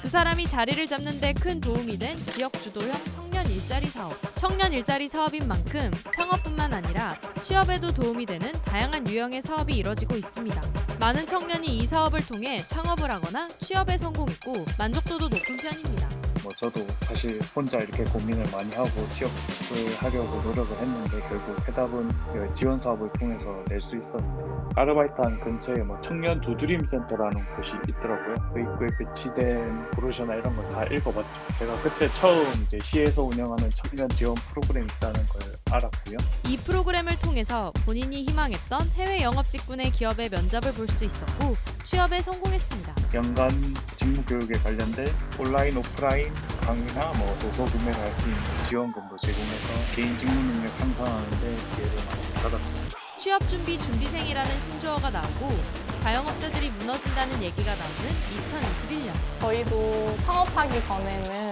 두 사람이 자리를 잡는 데 큰 도움이 된 지역 주도형 청년 일자리 사업. 청년 일자리 사업인 만큼 창업뿐만 아니라 취업에도 도움이 되는 다양한 유형의 사업이 이뤄지고 있습니다. 많은 청년이 이 사업을 통해 창업을 하거나 취업에 성공했고 만족도도 높은 편입니다. 뭐 저도 사실 혼자 이렇게 고민을 많이 하고 취업을 하려고 노력을 했는데 결국 해답은 그 지원 사업을 통해서 낼 수 있었는데 아르바이트한 근처에 뭐 청년 두드림 센터라는 곳이 있더라고요. 그 입구에 배치된 브로셔나 이런 거다 읽어봤죠. 제가 그때 처음 이제 시에서 운영하는 청년 지원 프로그램이 있다는 걸 알았고요. 이 프로그램을 통해서 본인이 희망했던 해외 영업 직군의 기업의 면접을 볼 수 있었고 취업에 성공했습니다. 연간 직무 교육에 관련된 온라인 오프라인 강의나 뭐 도서 구매를 할 수 있는 지원금도 제공해서 개인 직무 능력 향상하는 데 기회를 많이 받았습니다. 취업 준비 준비생이라는 신조어가 나오고 자영업자들이 무너진다는 얘기가 나오는 2021년. 저희도 창업하기 전에는 그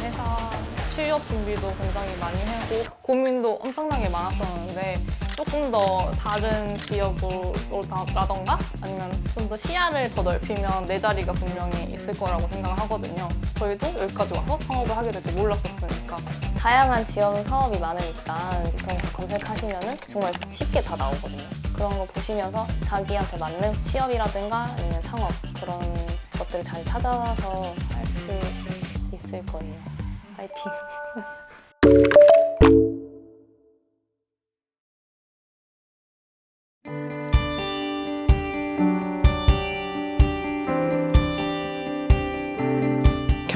회사 취업 준비도 굉장히 많이 하고 고민도 엄청나게 많았었는데 조금 더 다른 지역으로라던가 아니면 좀 더 시야를 더 넓히면 내 자리가 분명히 있을 거라고 생각을 하거든요. 저희도 여기까지 와서 창업을 하게 될 줄 몰랐었으니까 다양한 지원 사업이 많으니까 인터넷에 검색하시면은 정말 쉽게 다 나오거든요. 그런 거 보시면서 자기한테 맞는 취업이라든가 아니면 창업 그런 것들을 잘 찾아서 할 수 있 을 거예요. 파이팅!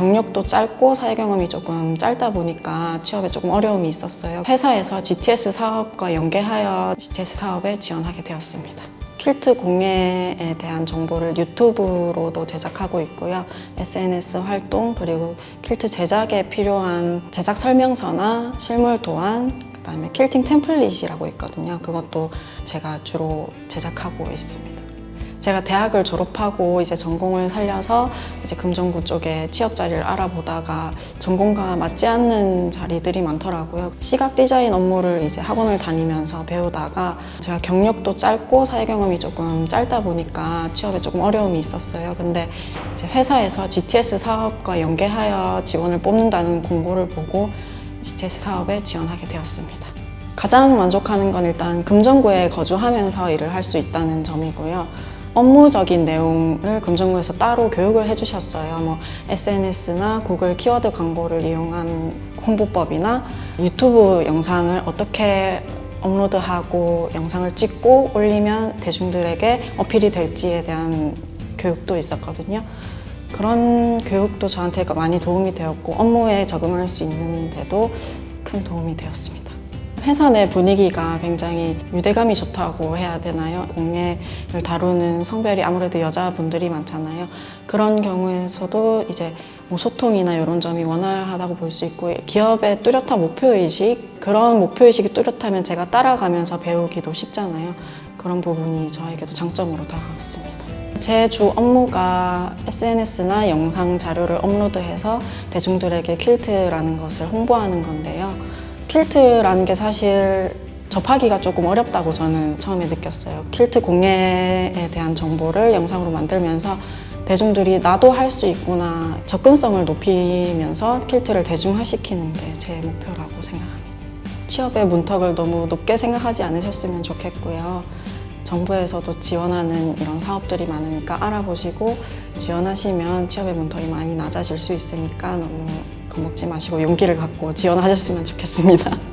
경력도 짧고 사회 경험이 조금 짧다 보니까 취업에 조금 어려움이 있었어요. 회사에서 GTS 사업과 연계하여 GTS 사업에 지원하게 되었습니다. 킬트 공예에 대한 정보를 유튜브로도 제작하고 있고요. SNS 활동 그리고 킬트 제작에 필요한 제작 설명서나 실물 도안 그다음에 킬팅 템플릿이라고 있거든요. 그것도 제가 주로 제작하고 있습니다. 제가 대학을 졸업하고 이제 전공을 살려서 이제 금정구 쪽에 취업 자리를 알아보다가 전공과 맞지 않는 자리들이 많더라고요. 시각 디자인 업무를 이제 학원을 다니면서 배우다가 제가 경력도 짧고 사회 경험이 조금 짧다 보니까 취업에 조금 어려움이 있었어요. 근데 이제 회사에서 GTS 사업과 연계하여 지원을 뽑는다는 공고를 보고 GTS 사업에 지원하게 되었습니다. 가장 만족하는 건 일단 금정구에 거주하면서 일을 할 수 있다는 점이고요. 업무적인 내용을 금정구에서 따로 교육을 해주셨어요. 뭐 SNS나 구글 키워드 광고를 이용한 홍보법이나 유튜브 영상을 어떻게 업로드하고 영상을 찍고 올리면 대중들에게 어필이 될지에 대한 교육도 있었거든요. 그런 교육도 저한테 많이 도움이 되었고 업무에 적응할 수 있는데도 큰 도움이 되었습니다. 회사 내 분위기가 굉장히 유대감이 좋다고 해야 되나요? 공예를 다루는 성별이 아무래도 여자분들이 많잖아요. 그런 경우에서도 이제 뭐 소통이나 이런 점이 원활하다고 볼 수 있고 기업의 뚜렷한 목표의식 그런 목표의식이 뚜렷하면 제가 따라가면서 배우기도 쉽잖아요. 그런 부분이 저에게도 장점으로 다가왔습니다. 제 주 업무가 SNS나 영상 자료를 업로드해서 대중들에게 퀼트라는 것을 홍보하는 건데요. 퀼트라는 게 사실 접하기가 조금 어렵다고 저는 처음에 느꼈어요. 퀼트 공예에 대한 정보를 영상으로 만들면서 대중들이 나도 할 수 있구나 접근성을 높이면서 퀼트를 대중화시키는 게 제 목표라고 생각합니다. 취업의 문턱을 너무 높게 생각하지 않으셨으면 좋겠고요. 정부에서도 지원하는 이런 사업들이 많으니까 알아보시고 지원하시면 취업의 문턱이 많이 낮아질 수 있으니까 너무 겁먹지 마시고 용기를 갖고 지원하셨으면 좋겠습니다.